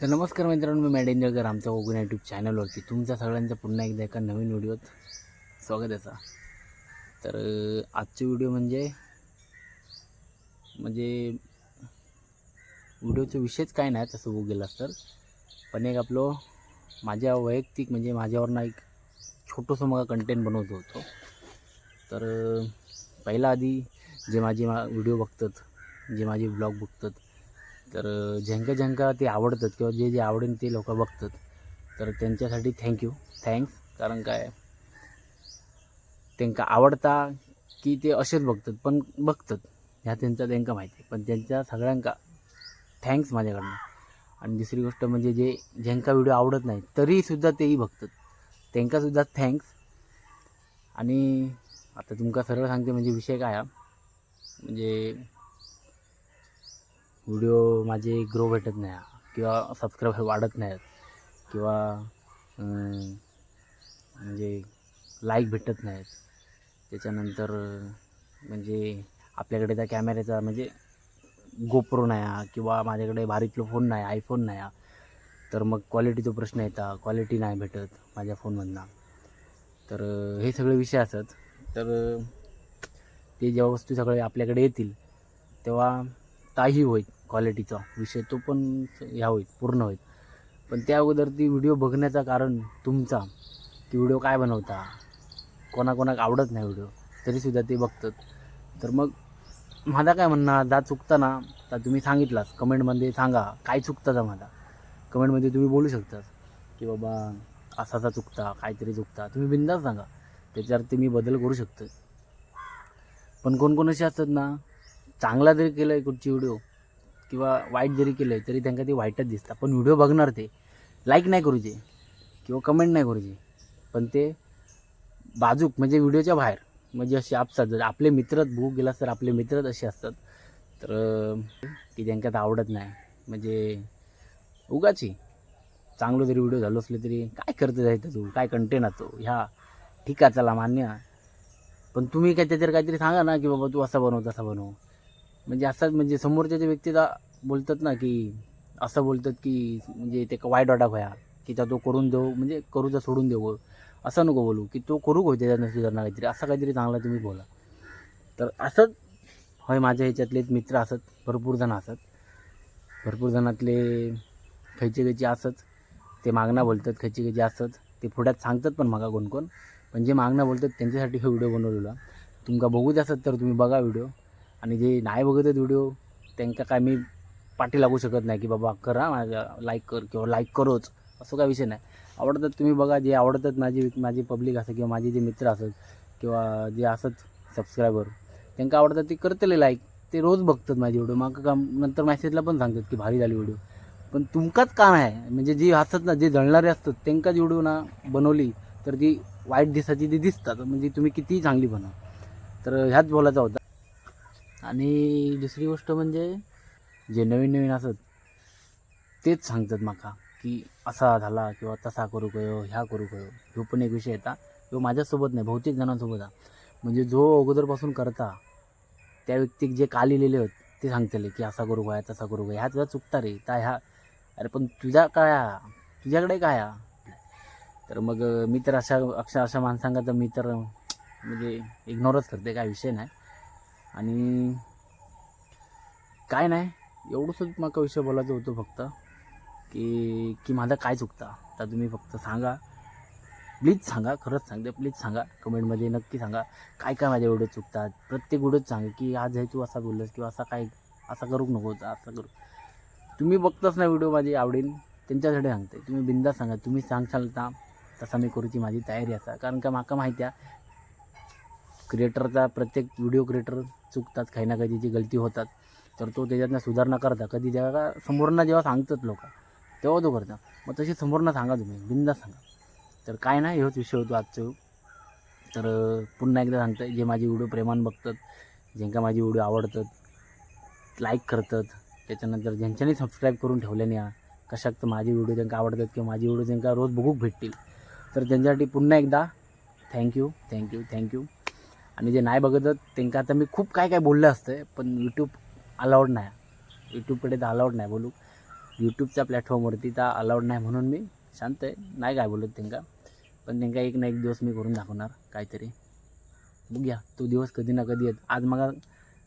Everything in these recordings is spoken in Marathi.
तर नमस्कार मित्रांनो मी मॅड एंजॉयकर आमच्या ओगुन यूट्यूब चॅनलवरती तुमच्या सगळ्यांचं पुन्हा एकदा एका नवीन व्हिडिओत स्वागत आहे तर आजचे व्हिडिओ म्हणजे म्हणजे व्हिडिओचे विषयच काय नाही तसं बघू गेलास तर पण एक आपलं माझ्या वैयक्तिक म्हणजे माझ्यावरनं एक छोटंसं मग कंटेंट बनवतो होतो. तर पहिला आधी जे माझे मा व्हिडिओ बघतात जे माझे ब्लॉग बघतात तर ज्यांका ज्यांका ते आवडतात किंवा जे जे आवडेल ते लोक बघतात. तर त्यांच्यासाठी थँक्यू थँक्स कारण काय? त्यांका आवडता की ते असेच बघतात पण बघतात. ह्या त्यांचा त्यांका माहिती आहे. पण त्यांच्या सगळ्यांका थँक्स माझ्याकडनं. आणि दुसरी गोष्ट म्हणजे जे ज्यांका व्हिडिओ आवडत नाही तरीसुद्धा तेही बघतात. त्यांकासुद्धा थँक्स आणि आता तुमका सरळ सांगते म्हणजे विषय काय म्हणजे व्हिडिओ माझे ग्रो भेटत नाही किंवा सबस्क्राईबर वाढत नाहीत किंवा म्हणजे लाईक भेटत नाहीत. त्याच्यानंतर म्हणजे आपल्याकडे त्या कॅमेऱ्याचा म्हणजे गोप्रो नाही हा किंवा माझ्याकडे भारीतलं फोन नाही आयफोन नाही हा तर मग क्वालिटीचा प्रश्न येता क्वालिटी नाही भेटत माझ्या फोनमधनं तर हे सगळे विषय असत. तर ते जेव्हा वस्तू सगळे आपल्याकडे येतील तेव्हा ताही होईल. क्वालिटीचा विषय तो पण ह्या होईल पूर्ण होईल. पण त्या अगोदर ती व्हिडिओ बघण्याचा कारण तुमचा. की व्हिडिओ काय बनवता? कोणाकोणाक आवडत नाही व्हिडिओ तरीसुद्धा ते बघतात. तर मग माझा काय म्हणणं जा चुकता ना तर तुम्ही सांगितलास कमेंटमध्ये सांगा काय चुकता माझा? कमेंटमध्ये तुम्ही बोलू शकता की बाबा असा चुकता काहीतरी चुकता. तुम्ही बिंदास सांगा. त्याच्यावरती मी बदल करू शकतो पण कोणकोण असे असतात ना चांगला जरी केलं आहे कुठची व्हिडिओ किंवा वाईट जरी केलं आहे तरी त्यांना ते वाईटच दिसतात. पण व्हिडिओ बघणार ते. लाईक नाही करूचे किंवा कमेंट नाही करूचे पण ते बाजूक म्हणजे व्हिडिओच्या बाहेर म्हणजे असे आपसात. जर आपले मित्रच भूक गेलास तर आपले मित्रच असे असतात. तर की त्यांच्यात आवडत नाही. म्हणजे उगाची. चांगलं जरी व्हिडिओ झालो असले तरी काय करते जायचं तू? काय कंटेंट असतो ह्या ठीक आहे. चला मान्य पण तुम्ही काय त्याच्यावर काहीतरी सांगा ना की बाबा तू असा बनव तसा बनव. म्हणजे असंच म्हणजे समोरच्या व्यक्तीला बोलतात ना की असं बोलतात की म्हणजे ते वाईट वाटा भया की त्या तो करून देऊ म्हणजे करूचा सोडून देऊ. असं नको बोलू की तो करू होते त्याच्यात सुधारणा काहीतरी. असं काहीतरी चांगला तुम्ही बोला. तर असंच होय माझ्या ह्याच्यातले मित्र असत भरपूर जण असत. भरपूर जणातले खयचे खयचे असत. ते मागणं बोलतात खयचे खयचे असत. ते पुढ्यात सांगतात पण मागा कोण कोण. पण जे मागणं बोलतात त्यांच्यासाठी हा व्हिडिओ बनवलेला. तुमका बघूच असत तर तुम्ही बघा व्हिडिओ. आणि जे नाही बघत आहेत व्हिडिओ त्यांका काय मी पाठी लागू शकत नाही की बाबा करा माझ्या लाईक कर किंवा लाईक करोच असं काय विषय नाही. आवडतात तुम्ही बघा जे आवडतात माझी माझी पब्लिक असं किंवा माझे जे मित्र असत किंवा जे असत सबस्क्रायबर त्यांना आवडतात ते करतले लाईक ते रोज बघतात माझे व्हिडिओ मग का नंतर मेसेजला पण सांगतात की भारी झाली व्हिडिओ पण तुमकाच का नाही म्हणजे जे असतात ना जे जळणारे असतात त्यांकाच व्हिडिओ ना बनवली तर ती वाईट दिसाची ती दिसतात. म्हणजे तुम्ही कितीही चांगली बनवा तर ह्याच बोलायचा होता. आणि दुसरी गोष्ट म्हणजे जे नवीन नवीन असत तेच सांगतात माका की असा झाला किंवा तसा करू कयो ह्या करू कयो. ह्यो पण एक विषय येता ह्यो माझ्यासोबत नाही बहुतेक जणांसोबत हा. म्हणजे जो अगोदरपासून करता त्या व्यक्तीक जे काल लिहिलेले होत ते सांगतले की असा करू काय तसा करू काय. ह्या तुझा चुकता रे त्या ह्या. अरे पण तुझ्या काय तुझ्याकडे काय हा? तर मग मी तर अशा अक्षा अशा माणसांना तर मी तर म्हणजे इग्नोरच करते काय विषय नाही. आणि काय नाही एवढंच माका विषय बोलायचं होतं फक्त की की माझा काय चुकता. तर तुम्ही फक्त सांगा. प्लीज सांगा खरंच सांगते. प्लीज सांगा. कमेंटमध्ये नक्की सांगा. काय काय माझ्या व्हिडिओ चुकतात? प्रत्येक व्हिडिओत सांगा की आज हे तू असा बोललास किंवा असा काय असा करूक नको असं करू. तुम्ही बघताच ना व्हिडिओ माझी आवडेल त्यांच्यासाठी सांगते. तुम्ही बिंदा सांगा. तुम्ही सांगशाल ना तसा मी करूची माझी तयारी असा. कारण का माका माहिती आहे क्रिएटरचा प्रत्येक व्हिडिओ क्रिएटर चुकतात काही ना काही त्याची गलती होतात. तर तो त्याच्यातनं सुधारणा करता. कधी जेव्हा समोरनं जेव्हा सांगतात लोक तेव्हा तो करता. मग तशी समोरनं सांगा तुम्ही बिंदा सांगा. तर काय नाही हेच विषय होतो आजचं. तर पुन्हा एकदा सांगतं जे माझी व्हिडिओ प्रेमान बघतात ज्यांका माझी व्हिडिओ आवडतात लाईक करतात त्याच्यानंतर ज्यांच्यानी सबस्क्राईब करून ठेवल्याने या कशाक तर माझी व्हिडिओ त्यांना आवडतात किंवा माझी व्हिडिओ त्यांना रोज बघूक भेटतील. तर त्यांच्यासाठी पुन्हा एकदा थँक्यू थँक्यू थँक्यू आणि जे नाही बघत त्यांना आता मी खूप काय काय बोललं असतं पण यूट्यूब अलाउड नाही. यूट्यूबकडे तर अलाउड नाही बोलू. यूट्यूबच्या प्लॅटफॉर्मवरती तर अलाउड नाही म्हणून मी शांत आहे. नाही काय बोलत त्यांना. पण त्यांना एक ना एक दिवस मी करून दाखवणार काहीतरी. बघूया तो दिवस कधी ना कधी येत आज मला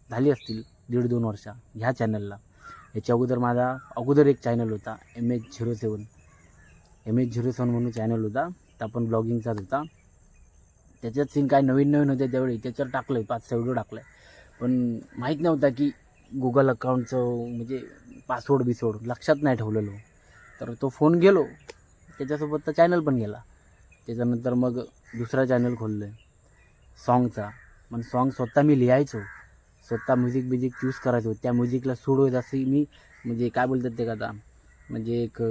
झाली असतील दीड दोन वर्ष ह्या चॅनलला याच्या अगोदर माझा अगोदर एक चॅनल होता M H zero seven M H zero seven म्हणून चॅनल होता. तर आपण ब्लॉगिंगचाच होता. त्याच्यात सीन काय नवीन नवीन होते त्यावेळी त्याच्यावर टाकलं आहे पाच सहा व्हिडिओ टाकलं आहे पण माहीत नव्हता की गुगल अकाउंटचं म्हणजे पासवर्ड बिसवर्ड लक्षात नाही ठेवलेलो. तर तो फोन गेलो. त्याच्यासोबत तर चॅनल पण गेला. त्याच्यानंतर मग दुसरा चॅनल खोललं आहे सॉंगचा पण सॉंग स्वतः मी लिहायचो. स्वतः म्युझिक बिझिक चूज करायचो. त्या म्युझिकला सूड होत असे मी म्हणजे काय बोलतात ते का आता? म्हणजे एक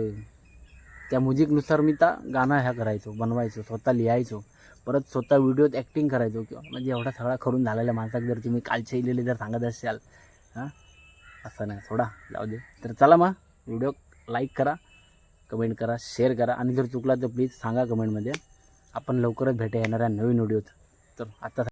त्या म्युझिकनुसार मी त्या गाणं ह्या करायचो बनवायचो स्वतः लिहायचो. परत स्वतः व्हिडिओत ॲक्टिंग करायचो. किंवा म्हणजे एवढा सगळा करून झालेल्या माणसाक जर तुम्ही कालचे इलेले जर सांगत असाल हां? असं नाही सोडा जाऊ दे. तर चला मग व्हिडिओ लाईक करा कमेंट करा शेअर करा. आणि जर चुकला तर प्लीज सांगा कमेंटमध्ये आपण लवकरच भेटा येणाऱ्या नवीन व्हिडिओत तर आता